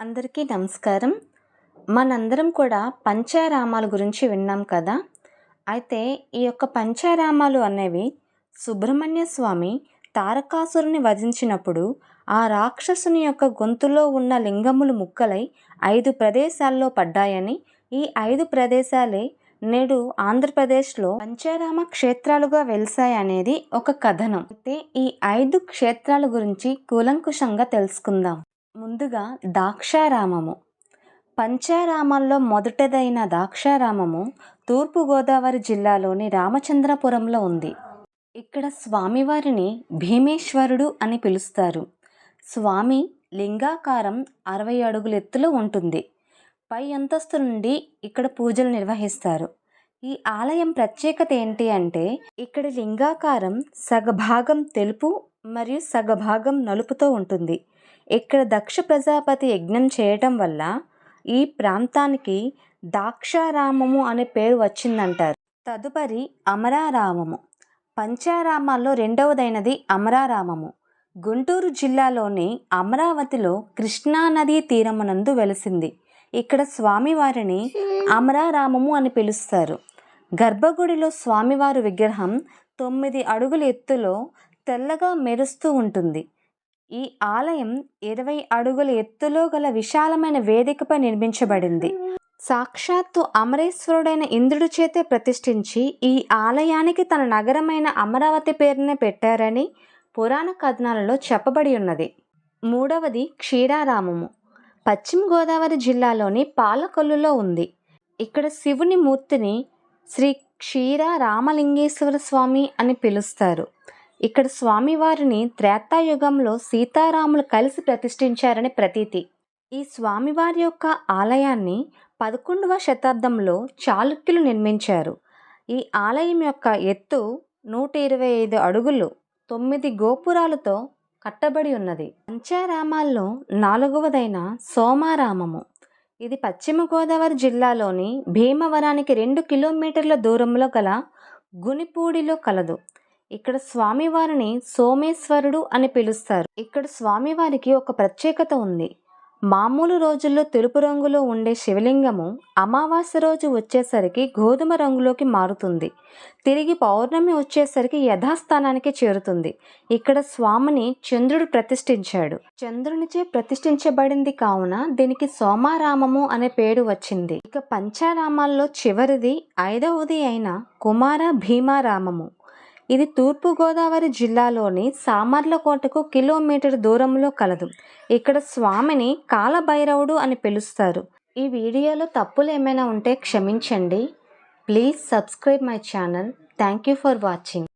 అందరికీ నమస్కారం. మనందరం కూడా పంచారామాల గురించి విన్నాం కదా? అయితే ఈ యొక్క పంచారామాలు అనేవి సుబ్రహ్మణ్య స్వామి తారకాసురుని వధించినప్పుడు ఆ రాక్షసుని యొక్క గొంతులో ఉన్న లింగములు ముక్కలై ఐదు ప్రదేశాల్లో పడ్డాయని ఈ ఐదు ప్రదేశాలే నేడు ఆంధ్రప్రదేశ్లో పంచారామ క్షేత్రాలుగా వెలిసాయనేది ఒక కథనం. అయితే ఈ ఐదు క్షేత్రాల గురించి కూలంకుషంగా తెలుసుకుందాం. ముందుగా దాక్షారామము. పంచారామాల్లో మొదటిదైన దాక్షారామము తూర్పుగోదావరి జిల్లాలోని రామచంద్రపురంలో ఉంది. ఇక్కడ స్వామివారిని భీమేశ్వరుడు అని పిలుస్తారు. స్వామి లింగాకారం అరవై అడుగుల ఎత్తులో ఉంటుంది. పై అంతస్తు నుండి ఇక్కడ పూజలు నిర్వహిస్తారు. ఈ ఆలయం ప్రత్యేకత ఏంటి అంటే ఇక్కడ లింగాకారం సగభాగం తెలుపు మరియు సగభాగం నలుపుతో ఉంటుంది. ఇక్కడ దక్ష ప్రజాపతి యజ్ఞం చేయటం వల్ల ఈ ప్రాంతానికి దాక్షారామము అనే పేరు వచ్చిందంటారు. తదుపరి అమరారామము. పంచారామాల్లో రెండవదైనది అమరారామము. గుంటూరు జిల్లాలోని అమరావతిలో కృష్ణానదీ తీరమునందు వెలిసింది. ఇక్కడ స్వామివారిని అమరారామము అని పిలుస్తారు. గర్భగుడిలో స్వామివారి విగ్రహం తొమ్మిది అడుగుల ఎత్తులో తెల్లగా మెరుస్తూ ఉంటుంది. ఈ ఆలయం ఇరవై అడుగుల ఎత్తులో గల విశాలమైన వేదికపై నిర్మించబడింది. సాక్షాత్తు అమరేశ్వరుడైన ఇంద్రుడి చేతే ప్రతిష్ఠించి ఈ ఆలయానికి తన నగరమైన అమరావతి పేరునే పెట్టారని పురాణ కథనాలలో చెప్పబడి ఉన్నది. మూడవది క్షీరారామము. పశ్చిమ గోదావరి జిల్లాలోని పాలకొల్లులో ఉంది. ఇక్కడ శివుని మూర్తిని శ్రీ క్షీర రామలింగేశ్వర స్వామి అని పిలుస్తారు. ఇక్కడ స్వామివారిని త్రేతాయుగంలో సీతారాములు కలిసి ప్రతిష్ఠించారని ప్రతీతి. ఈ స్వామివారి యొక్క ఆలయాన్ని పదకొండవ శతాబ్దంలో చాళుక్యులు నిర్మించారు. ఈ ఆలయం యొక్క ఎత్తు నూట ఇరవై ఐదు అడుగులు తొమ్మిది గోపురాలతో కట్టబడి ఉన్నది. పంచారామాల్లో నాలుగవదైన సోమారామము. ఇది పశ్చిమ గోదావరి జిల్లాలోని భీమవరానికి రెండు కిలోమీటర్ల దూరంలో గల గునిపూడిలో కలదు. ఇక్కడ స్వామివారిని సోమేశ్వరుడు అని పిలుస్తారు. ఇక్కడ స్వామివారికి ఒక ప్రత్యేకత ఉంది. మామూలు రోజుల్లో తెలుపు రంగులో ఉండే శివలింగము అమావాస్య రోజు వచ్చేసరికి గోధుమ రంగులోకి మారుతుంది. తిరిగి పౌర్ణమి వచ్చేసరికి యథాస్థానానికి చేరుతుంది. ఇక్కడ స్వామిని చంద్రుడు ప్రతిష్ఠించాడు. చంద్రునిచే ప్రతిష్ఠించబడింది కావున దీనికి సోమారామము అనే పేరు వచ్చింది. ఇక పంచారామాల్లో చివరిది ఐదవది అయిన కుమార భీమారామము. ఇది తూర్పుగోదావరి జిల్లాలోని సామర్లకోటకు కిలోమీటర్ దూరంలో కలదు. ఇక్కడ స్వామిని కాలభైరవుడు అని పిలుస్తారు. ఈ వీడియోలో తప్పులు ఏమైనా ఉంటే క్షమించండి. Please subscribe my channel. Thank you for watching.